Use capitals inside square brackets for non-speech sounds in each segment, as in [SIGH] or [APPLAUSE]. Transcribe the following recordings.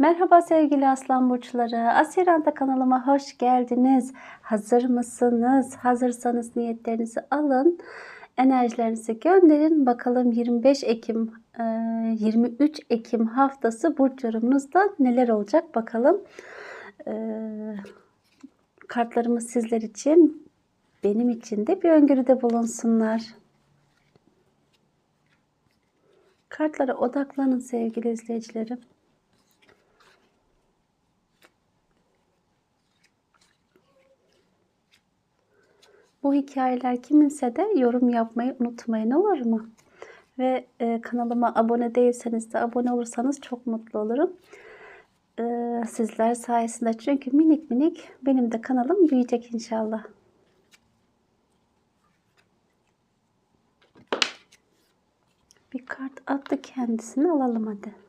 Merhaba sevgili aslan burçları. Asiranda kanalıma hoş geldiniz. Hazır mısınız? Hazırsanız niyetlerinizi alın. Enerjilerinizi gönderin. Bakalım 25 Ekim, e, 23 Ekim haftası burç yorumunuzda neler olacak bakalım. E, Kartlarımız sizler için, benim için de bir öngörüde bulunsunlar. Kartlara odaklanın sevgili izleyicilerim. Bu hikayeler kiminse de yorum yapmayı unutmayın olur mu? Ve e, kanalıma abone değilseniz de abone olursanız çok mutlu olurum. E, sizler sayesinde çünkü minik minik benim de kanalım büyüyecek inşallah. Bir kart attı kendisini alalım hadi.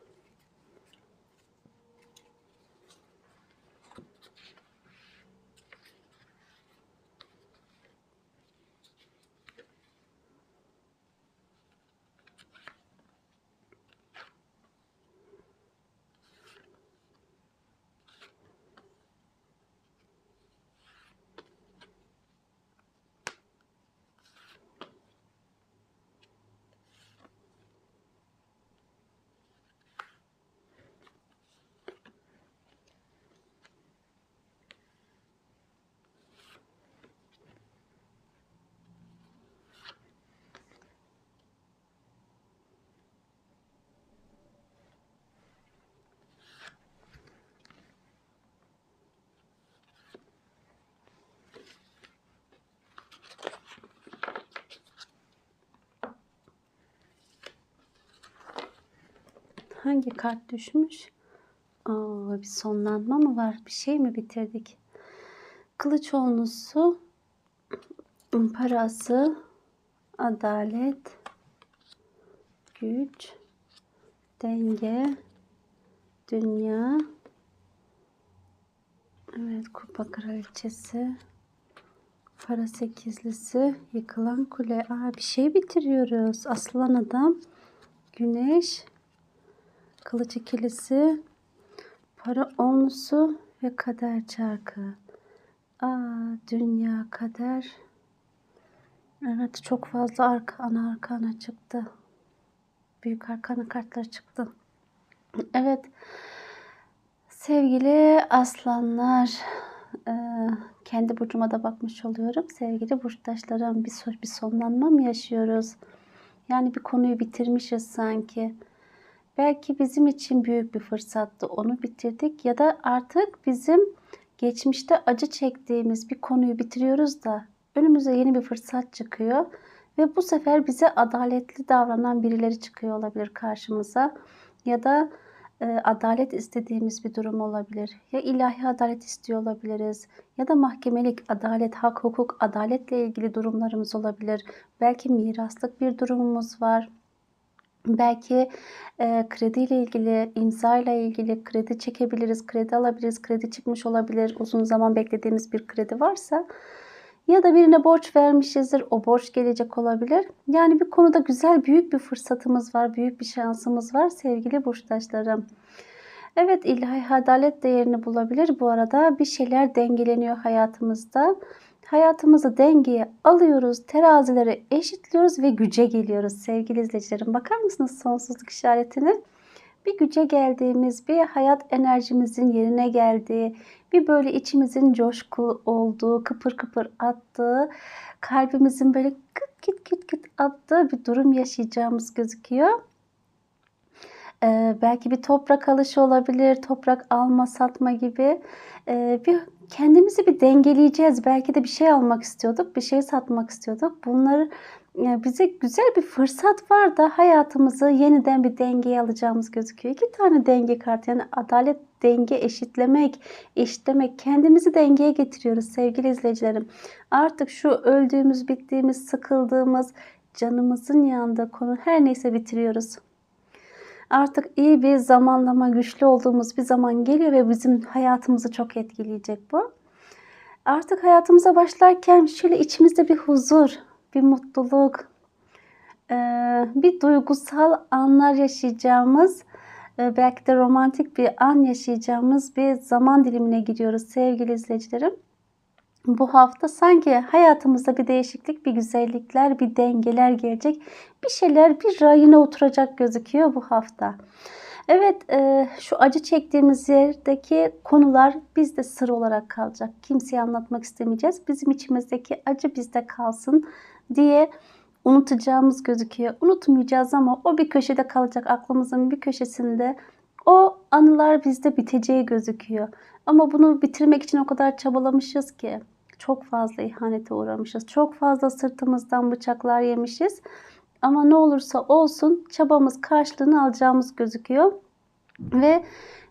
Hangi kart düşmüş? Aa, bir sonlanma mı var? Bir şey mi bitirdik? Kılıç olnusu, parası, adalet, güç, denge, dünya, evet kupa kraliçesi, para sekizlisi, yıkılan kule. Aa, bir şey bitiriyoruz. Aslan adam, güneş, kılıç ikilisi, para onlusu ve kader çarkı. Aa, dünya kader. Evet çok fazla arka ana arkana çıktı. Büyük arkana kartlar çıktı. Evet. Sevgili aslanlar, e, kendi burcuma da bakmış oluyorum. Sevgili burçtaşlarım bir, bir sonlanma mı yaşıyoruz? Yani bir konuyu bitirmişiz sanki. Belki bizim için büyük bir fırsattı. Onu bitirdik ya da artık bizim geçmişte acı çektiğimiz bir konuyu bitiriyoruz da önümüze yeni bir fırsat çıkıyor ve bu sefer bize adaletli davranan birileri çıkıyor olabilir karşımıza ya da e, adalet istediğimiz bir durum olabilir. Ya ilahi adalet istiyor olabiliriz ya da mahkemelik adalet, hak, hukuk, adaletle ilgili durumlarımız olabilir. Belki miraslık bir durumumuz var Belki e, krediyle ilgili, imza ile ilgili kredi çekebiliriz, kredi alabiliriz, kredi çıkmış olabilir. Uzun zaman beklediğimiz bir kredi varsa ya da birine borç vermişizdir, o borç gelecek olabilir. Yani bir konuda güzel, büyük bir fırsatımız var, büyük bir şansımız var sevgili burçtaşlarım. Evet ilahi adalet değerini bulabilir. Bu arada bir şeyler dengeleniyor hayatımızda. Hayatımızı dengeye alıyoruz, terazileri eşitliyoruz ve güce geliyoruz sevgili izleyicilerim. Bakar mısınız sonsuzluk işaretini? Bir güce geldiğimiz, bir hayat enerjimizin yerine geldiği, bir böyle içimizin coşku olduğu, kıpır kıpır attığı, kalbimizin böyle kıt kıt kıt kıt attığı bir durum yaşayacağımız gözüküyor. Ee, belki bir toprak alışı olabilir, toprak alma satma gibi ee, bir kendimizi bir dengeleyeceğiz. Belki de bir şey almak istiyorduk, bir şey satmak istiyorduk. Bunları e, bize güzel bir fırsat var da hayatımızı yeniden bir dengeye alacağımız gözüküyor. İki tane denge kartı yani adalet, denge, eşitlemek, eşitlemek. Kendimizi dengeye getiriyoruz sevgili izleyicilerim. Artık şu öldüğümüz, bittiğimiz, sıkıldığımız, canımızın yanında konu her neyse bitiriyoruz artık iyi bir zamanlama, güçlü olduğumuz bir zaman geliyor ve bizim hayatımızı çok etkileyecek bu. Artık hayatımıza başlarken şöyle içimizde bir huzur, bir mutluluk, bir duygusal anlar yaşayacağımız e, belki de romantik bir an yaşayacağımız bir zaman dilimine giriyoruz sevgili izleyicilerim. Bu hafta sanki hayatımızda bir değişiklik, bir güzellikler, bir dengeler gelecek. Bir şeyler bir rayına oturacak gözüküyor bu hafta. Evet e, şu acı çektiğimiz yerdeki konular bizde sır olarak kalacak. Kimseye anlatmak istemeyeceğiz. Bizim içimizdeki acı bizde kalsın diye unutacağımız gözüküyor. Unutmayacağız ama o bir köşede kalacak aklımızın bir köşesinde. O anılar bizde biteceği gözüküyor. Ama bunu bitirmek için o kadar çabalamışız ki. Çok fazla ihanete uğramışız. Çok fazla sırtımızdan bıçaklar yemişiz. Ama ne olursa olsun çabamız karşılığını alacağımız gözüküyor. Ve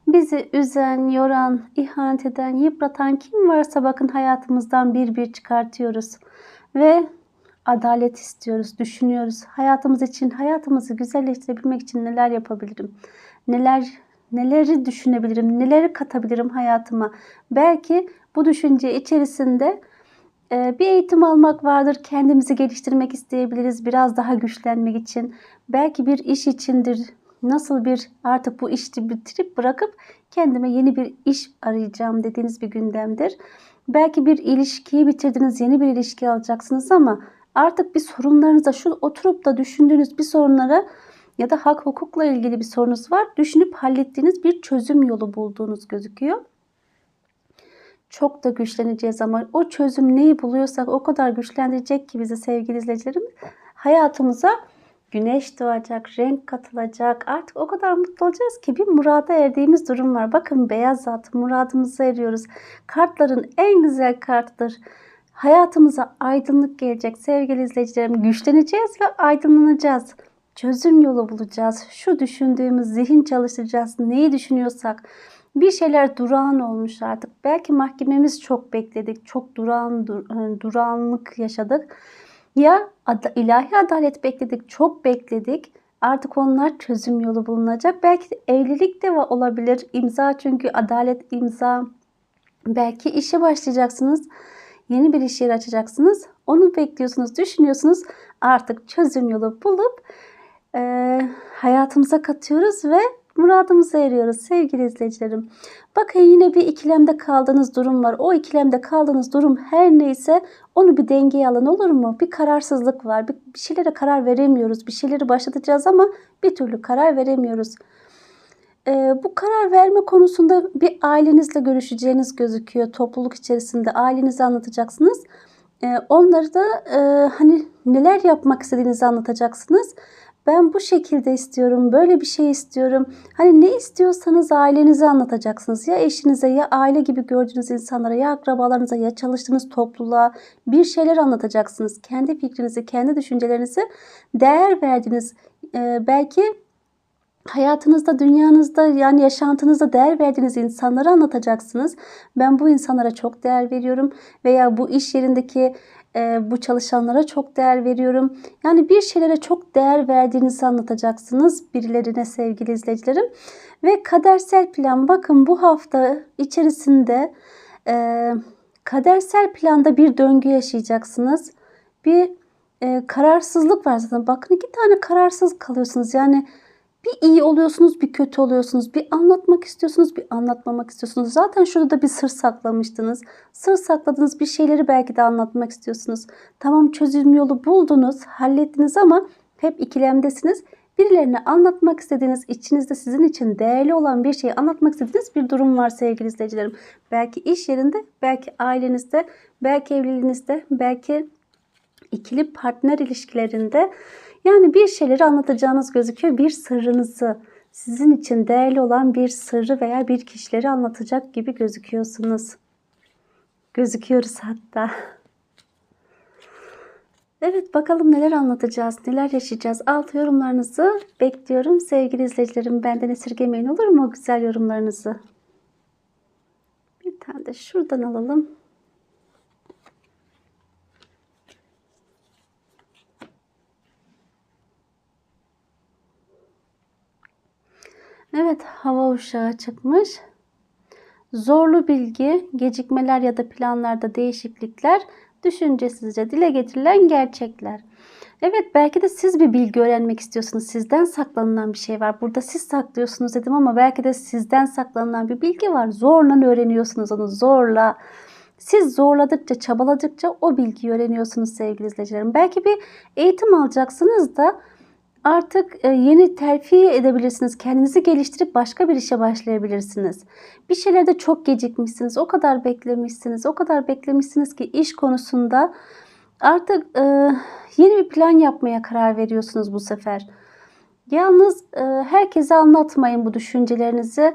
bizi üzen, yoran, ihanet eden, yıpratan kim varsa bakın hayatımızdan bir bir çıkartıyoruz. Ve adalet istiyoruz, düşünüyoruz. Hayatımız için, hayatımızı güzelleştirebilmek için neler yapabilirim? Neler neleri düşünebilirim? Neleri katabilirim hayatıma? Belki bu düşünce içerisinde e, bir eğitim almak vardır. Kendimizi geliştirmek isteyebiliriz biraz daha güçlenmek için. Belki bir iş içindir. Nasıl bir artık bu işi bitirip bırakıp kendime yeni bir iş arayacağım dediğiniz bir gündemdir. Belki bir ilişkiyi bitirdiniz, yeni bir ilişki alacaksınız ama artık bir sorunlarınıza şu oturup da düşündüğünüz bir sorunlara ya da hak hukukla ilgili bir sorunuz var. Düşünüp hallettiğiniz bir çözüm yolu bulduğunuz gözüküyor. Çok da güçleneceğiz ama o çözüm neyi buluyorsak o kadar güçlendirecek ki bizi sevgili izleyicilerim. Hayatımıza güneş doğacak, renk katılacak. Artık o kadar mutlu olacağız ki bir murada erdiğimiz durum var. Bakın beyaz zat muradımıza eriyoruz. Kartların en güzel kartıdır. Hayatımıza aydınlık gelecek sevgili izleyicilerim. Güçleneceğiz ve aydınlanacağız. Çözüm yolu bulacağız. Şu düşündüğümüz zihin çalıştıracağız. Neyi düşünüyorsak. Bir şeyler durağan olmuş artık. Belki mahkememiz çok bekledik. Çok durağan, dur, e, durağanlık yaşadık. Ya ilahi adalet bekledik. Çok bekledik. Artık onlar çözüm yolu bulunacak. Belki evlilik de olabilir. İmza çünkü adalet imza. Belki işe başlayacaksınız yeni bir iş yeri açacaksınız. Onu bekliyorsunuz, düşünüyorsunuz. Artık çözüm yolu bulup e, hayatımıza katıyoruz ve muradımıza eriyoruz sevgili izleyicilerim. Bakın yine bir ikilemde kaldığınız durum var. O ikilemde kaldığınız durum her neyse onu bir dengeye alın olur mu? Bir kararsızlık var. Bir, bir şeylere karar veremiyoruz. Bir şeyleri başlatacağız ama bir türlü karar veremiyoruz. Ee, bu karar verme konusunda bir ailenizle görüşeceğiniz gözüküyor. Topluluk içerisinde ailenize anlatacaksınız. Ee, onları da e, hani neler yapmak istediğinizi anlatacaksınız. Ben bu şekilde istiyorum, böyle bir şey istiyorum. Hani ne istiyorsanız ailenize anlatacaksınız. Ya eşinize ya aile gibi gördüğünüz insanlara ya akrabalarınıza ya çalıştığınız topluluğa bir şeyler anlatacaksınız. Kendi fikrinizi, kendi düşüncelerinizi değer verdiğiniz e, belki hayatınızda, dünyanızda yani yaşantınızda değer verdiğiniz insanları anlatacaksınız. Ben bu insanlara çok değer veriyorum veya bu iş yerindeki e, bu çalışanlara çok değer veriyorum. Yani bir şeylere çok değer verdiğinizi anlatacaksınız birilerine sevgili izleyicilerim. Ve kadersel plan bakın bu hafta içerisinde e, kadersel planda bir döngü yaşayacaksınız. Bir e, kararsızlık var zaten. Bakın iki tane kararsız kalıyorsunuz. Yani bir iyi oluyorsunuz, bir kötü oluyorsunuz. Bir anlatmak istiyorsunuz, bir anlatmamak istiyorsunuz. Zaten şurada da bir sır saklamıştınız. Sır sakladığınız bir şeyleri belki de anlatmak istiyorsunuz. Tamam çözüm yolu buldunuz, hallettiniz ama hep ikilemdesiniz. Birilerine anlatmak istediğiniz, içinizde sizin için değerli olan bir şeyi anlatmak istediğiniz bir durum var sevgili izleyicilerim. Belki iş yerinde, belki ailenizde, belki evliliğinizde, belki ikili partner ilişkilerinde yani bir şeyleri anlatacağınız gözüküyor. Bir sırrınızı, sizin için değerli olan bir sırrı veya bir kişileri anlatacak gibi gözüküyorsunuz. Gözüküyoruz hatta. Evet bakalım neler anlatacağız, neler yaşayacağız. Alt yorumlarınızı bekliyorum. Sevgili izleyicilerim benden esirgemeyin olur mu güzel yorumlarınızı? Bir tane de şuradan alalım. Evet hava uşağı çıkmış. Zorlu bilgi, gecikmeler ya da planlarda değişiklikler düşüncesizce dile getirilen gerçekler. Evet belki de siz bir bilgi öğrenmek istiyorsunuz. Sizden saklanılan bir şey var. Burada siz saklıyorsunuz dedim ama belki de sizden saklanılan bir bilgi var. Zorla öğreniyorsunuz onu zorla. Siz zorladıkça, çabaladıkça o bilgiyi öğreniyorsunuz sevgili izleyicilerim. Belki bir eğitim alacaksınız da artık e, yeni terfi edebilirsiniz. Kendinizi geliştirip başka bir işe başlayabilirsiniz. Bir şeylerde çok gecikmişsiniz. O kadar beklemişsiniz. O kadar beklemişsiniz ki iş konusunda artık e, yeni bir plan yapmaya karar veriyorsunuz bu sefer. Yalnız e, herkese anlatmayın bu düşüncelerinizi.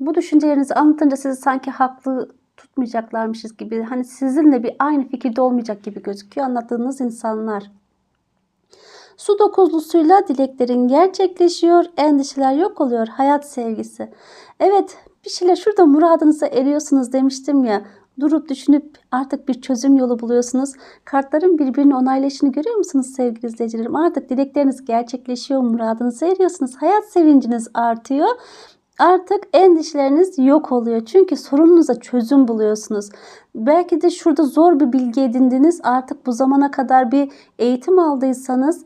Bu düşüncelerinizi anlatınca sizi sanki haklı tutmayacaklarmışız gibi. Hani sizinle bir aynı fikirde olmayacak gibi gözüküyor anlattığınız insanlar. Su dokuzlusuyla dileklerin gerçekleşiyor, endişeler yok oluyor, hayat sevgisi. Evet, bir şeyler şurada muradınıza eriyorsunuz demiştim ya. Durup düşünüp artık bir çözüm yolu buluyorsunuz. Kartların birbirini onaylayışını görüyor musunuz sevgili izleyicilerim? Artık dilekleriniz gerçekleşiyor, muradınıza eriyorsunuz. Hayat sevinciniz artıyor. Artık endişeleriniz yok oluyor. Çünkü sorununuza çözüm buluyorsunuz. Belki de şurada zor bir bilgi edindiniz. Artık bu zamana kadar bir eğitim aldıysanız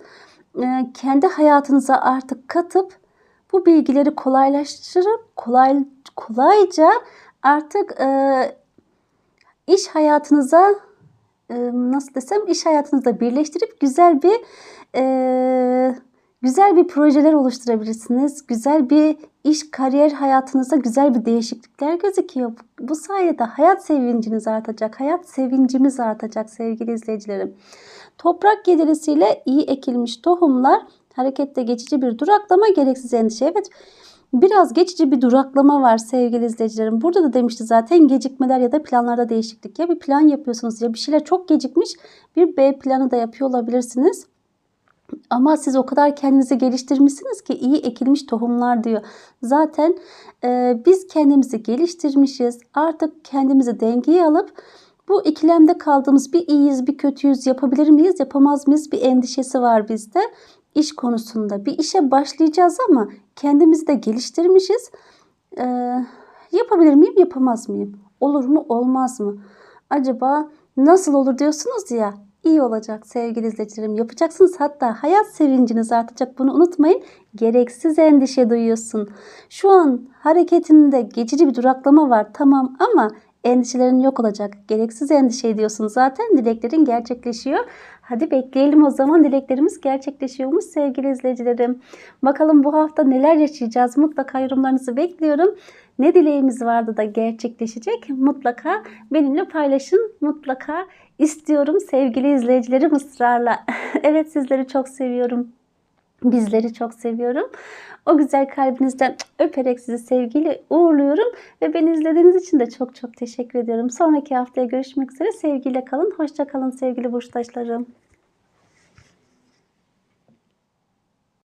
e, kendi hayatınıza artık katıp bu bilgileri kolaylaştırıp kolay kolayca artık e, iş hayatınıza e, nasıl desem iş hayatınızda birleştirip güzel bir e, güzel bir projeler oluşturabilirsiniz. Güzel bir iş, kariyer hayatınızda güzel bir değişiklikler gözüküyor. Bu sayede hayat sevinciniz artacak. Hayat sevincimiz artacak sevgili izleyicilerim. Toprak gelirisiyle iyi ekilmiş tohumlar harekette geçici bir duraklama gereksiz endişe. Evet biraz geçici bir duraklama var sevgili izleyicilerim. Burada da demişti zaten gecikmeler ya da planlarda değişiklik. Ya bir plan yapıyorsunuz ya bir şeyler çok gecikmiş bir B planı da yapıyor olabilirsiniz. Ama siz o kadar kendinizi geliştirmişsiniz ki iyi ekilmiş tohumlar diyor. Zaten e, biz kendimizi geliştirmişiz. Artık kendimizi dengeye alıp bu ikilemde kaldığımız bir iyiyiz bir kötüyüz yapabilir miyiz yapamaz mıyız bir endişesi var bizde. İş konusunda bir işe başlayacağız ama kendimizi de geliştirmişiz. E, yapabilir miyim yapamaz mıyım? Olur mu olmaz mı? Acaba nasıl olur diyorsunuz ya iyi olacak sevgili izleyicilerim. Yapacaksınız hatta hayat sevinciniz artacak bunu unutmayın. Gereksiz endişe duyuyorsun. Şu an hareketinde geçici bir duraklama var tamam ama endişelerin yok olacak. Gereksiz endişe ediyorsun zaten dileklerin gerçekleşiyor. Hadi bekleyelim o zaman dileklerimiz gerçekleşiyormuş sevgili izleyicilerim. Bakalım bu hafta neler yaşayacağız mutlaka yorumlarınızı bekliyorum. Ne dileğimiz vardı da gerçekleşecek mutlaka benimle paylaşın. Mutlaka istiyorum sevgili izleyicilerim ısrarla. [LAUGHS] evet sizleri çok seviyorum. Bizleri çok seviyorum. O güzel kalbinizden öperek sizi sevgiyle uğurluyorum. Ve beni izlediğiniz için de çok çok teşekkür ediyorum. Sonraki haftaya görüşmek üzere. Sevgiyle kalın. Hoşça kalın sevgili burçtaşlarım.